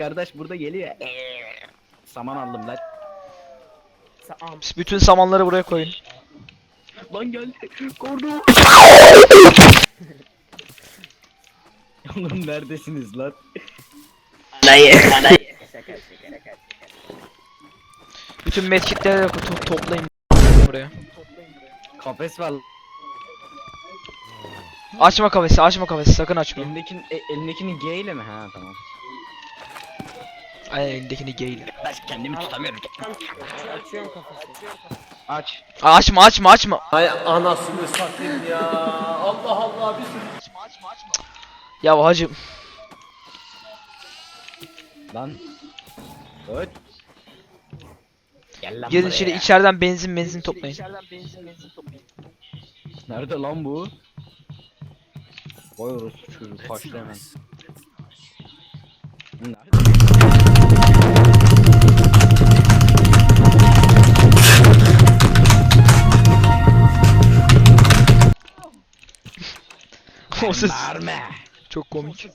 kardeş burada geliyor. Saman aldım lan. Siz bütün samanları buraya koyun. Lan geldi. Kordu. Oğlum neredesiniz lan? Şaka şaka şaka. Bütün medkitleri de to- toplayın buraya. Kafes var. Açma kafesi, açma kafesi, sakın açma. Elindekini, e, elindekini G ile mi? Ha tamam. Ay elindekini geyle. Ben kendimi tutamıyorum. Açıyorum kafası. Aç. Açma, açma, açma. Ay anasını satayım ya. Allah Allah bir sürü. Ya hacım. Lan. Öt. Gel lan Gelin buraya. içeri içeriden benzin benzin toplayın. Nerede lan bu? Vay orospu çocuğu kaçtı hemen. O ses Merme. çok komik.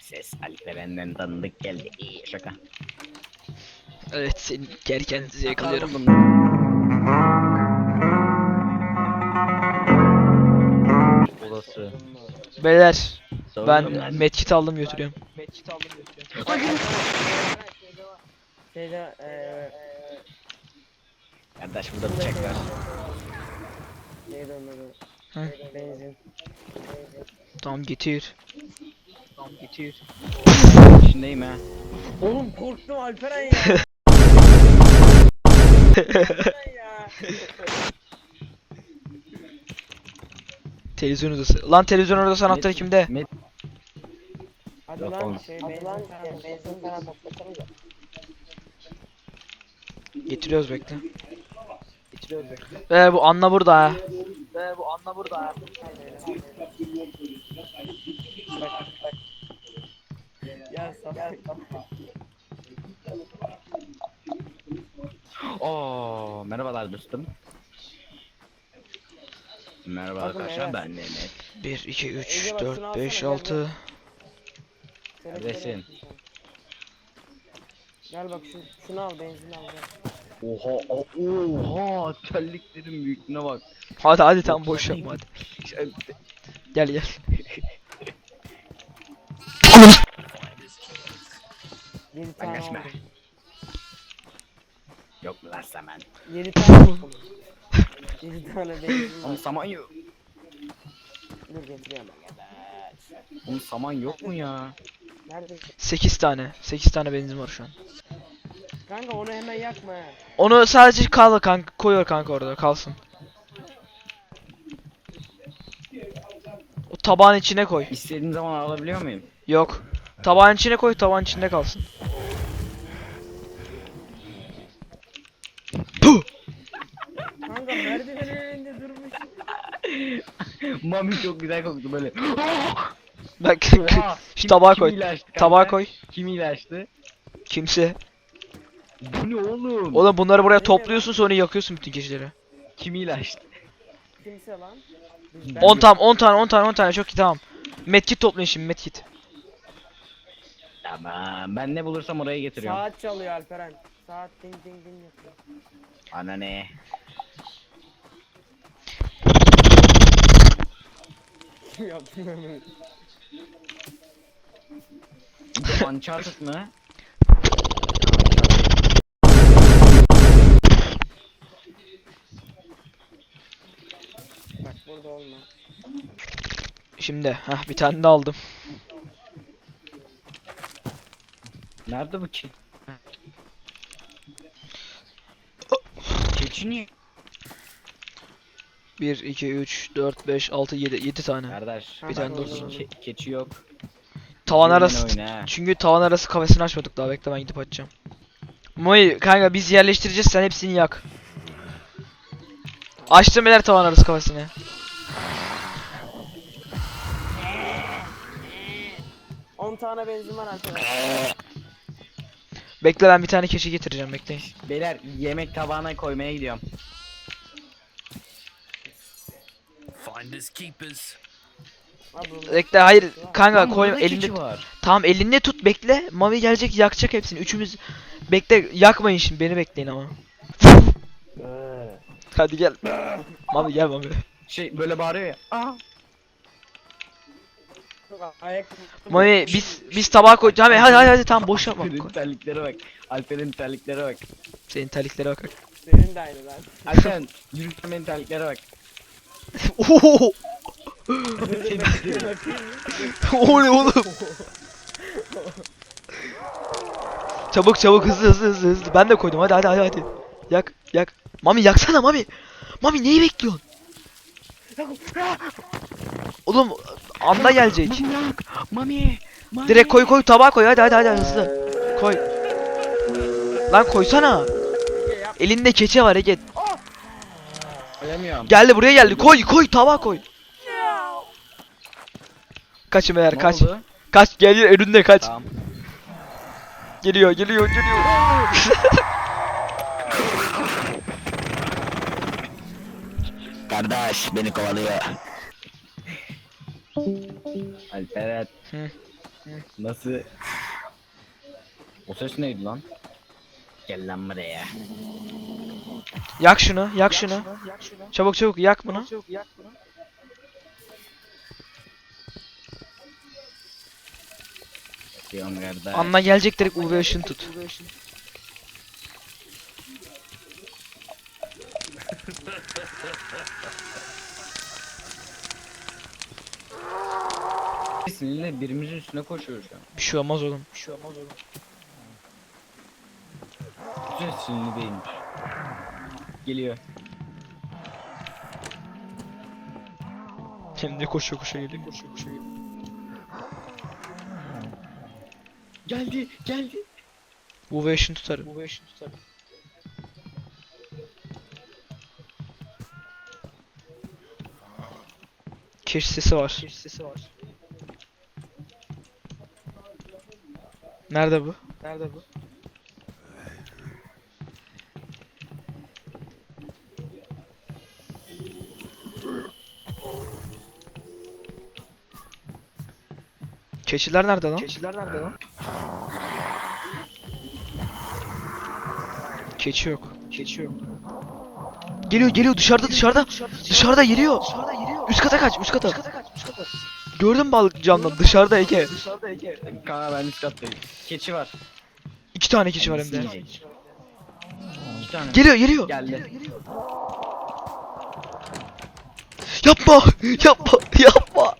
Ses Alperen'den tanıdık geldi. İyi şaka. Evet seni gerken yakalıyorum. Olası. Beyler ben medkit aldım götürüyorum. Şeyde eee Kardeş burada bıçak var. neydi onun Benzin. Tamam getir. Tamam getir. İçindeyim ha. Oğlum korktum Alperen ya. Alperen ya. Televizyon odası. Lan televizyon odası anahtarı kimde? Met Hadi Yok lan oğlum. şey benzin falan benzin falan toplatalım da. Getiriyoruz bekle. Getiriyoruz bekle. Ee bu Anna burada ha. Ee bu Anna burada. Ya salak. Oo, merhabalar dostum. Merhaba Bakın arkadaşlar ben Mehmet. 1 2 3 Ece bak, şunu 4 5 alsana, 6 Şöyle Neredesin? sana. Gel bak şu, şunu al benzin al gel. Oha, oha, terliklerin büyüklüğüne bak. Hadi hadi tam boş yapma hadi. Gel gel. Yedi tane Anlaşma. aldım. Yok mu lan saman? Yedi tane aldım. Yedi tane benzin var. Oğlum saman yok. Dur getiriyorum arkadaş. Oğlum saman yok mu ya? Nerede? 8 tane. 8 tane benzin var şu an. Kanka onu hemen yakma ha. Onu sadece kal kanka koyuyor kanka orada kalsın. O tabağın içine koy. İstediğim zaman alabiliyor muyum? Yok. Tabağın içine koy, tabağın içinde kalsın. Puh! Kanka merdivenin önünde durmuş. Mami çok güzel koktu böyle. Bak Oha, şu kim- tabağa kim koy. ilaçtı kanka? Tabağa koy. Kim ilaçtı? Kimse. Bu ne oğlum? Oğlum bunları buraya topluyorsun sonra yakıyorsun bütün keçileri. Kim ilaçtı? Kimse lan. Biz- ben- 10 tam 10 tane 10 tane 10 tane çok iyi tamam. Medkit toplayın şimdi medkit. Tamam ben ne bulursam oraya getiriyorum. Saat çalıyor Alperen. Saat ding ding ding yapıyor. Ana ne? Bu Uncharted mı? Burada olma. Şimdi heh bir tane de aldım. Nerede bu ki? Keçi niye? 1 2 3 4 5 6 7 7 tane. Kardeş. Bir tane de olsun. Ke- keçi yok. Tavan arası oyna çünkü tavan arası kafesini açmadık daha bekle ben gidip açacağım. Moy kanka biz yerleştireceğiz sen hepsini yak. Açtım beyler tavan arası kafesini. On tane benzin var Alperen. Bekle ben bir tane keçi getireceğim bekleyin. Beyler yemek tabağına koymaya gidiyorum. Finders keepers. Bekle hayır kanka Lan koy elinde. var. Tamam elinde tut bekle. Mami gelecek yakacak hepsini. Üçümüz bekle yakmayın şimdi beni bekleyin ama. Ee, Hadi gel. Mami gel Mami. Şey böyle bağırıyor ya. Aa. Ayak Mami biz biz tabağa koy. Hadi hadi hadi, hadi tamam boş yapma. Alper'in Koy. terliklere bak. Alper'in terliklere bak. Senin terliklere bak. Senin de aynı lan. Alper yürürken benim terliklere bak. Oho! o ne oğlum? çabuk çabuk hızlı hızlı hızlı hızlı. Ben de koydum. Hadi hadi hadi hadi. Yak yak. Mami yaksana Mami. Mami neyi bekliyorsun? Oğlum anda gelecek. Mami. Mami. Direkt koy koy tabağa koy. Hadi hadi hadi hızlı. Koy. Lan koysana. Elinde keçe var Ege. Koyamıyorum. Geldi buraya geldi. Koy koy tabağa koy. Kaçın beyler Ne kaç. oldu? Kaç geliyor önünde kaç. Tamam. Geliyor geliyor geliyor. Kardeş beni kovalıyor. Alperen. Hı. Nasıl? O ses neydi lan? Gel lan buraya. Yak şunu yak şunu. Çabuk çabuk yak bunu. Diyorum kardeş. Anla gelecek direkt UV ışın tut. Sinirle birimizin üstüne koşuyoruz şu an. Bir şey olmaz oğlum. Bir şey olmaz oğlum. Bütün sinirli değilmiş. Geliyor. De koşuyor koşuyor geliyor. Koşuyor koşuyor geliyor. Geldi, geldi. UV ışın tutarım. UV ışın tutarım. Keş sesi var. Keş sesi var. Nerede bu? Nerede bu? Keçiler nerede lan? Keçiler nerede lan? Keçi yok. Keçi yok. Geliyor geliyor dışarıda dışarıda. Dışarıda geliyor. Üst kata kaç üst kata. Gördün mü balık camdan dışarıda Ege. Kanka ben üst kattayım. Keçi var. İki tane keçi var hem de. İki tane. Geliyor geliyor. Geldi. Yapma yapma yapma.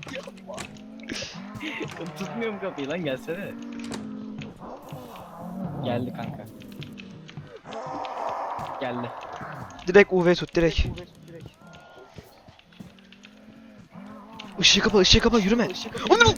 Tutmuyorum kapıyı lan gelsene. Geldi kanka. Geldi. Direkt UV tut direkt. Işığı kapa ışığı kapa yürüme. Onu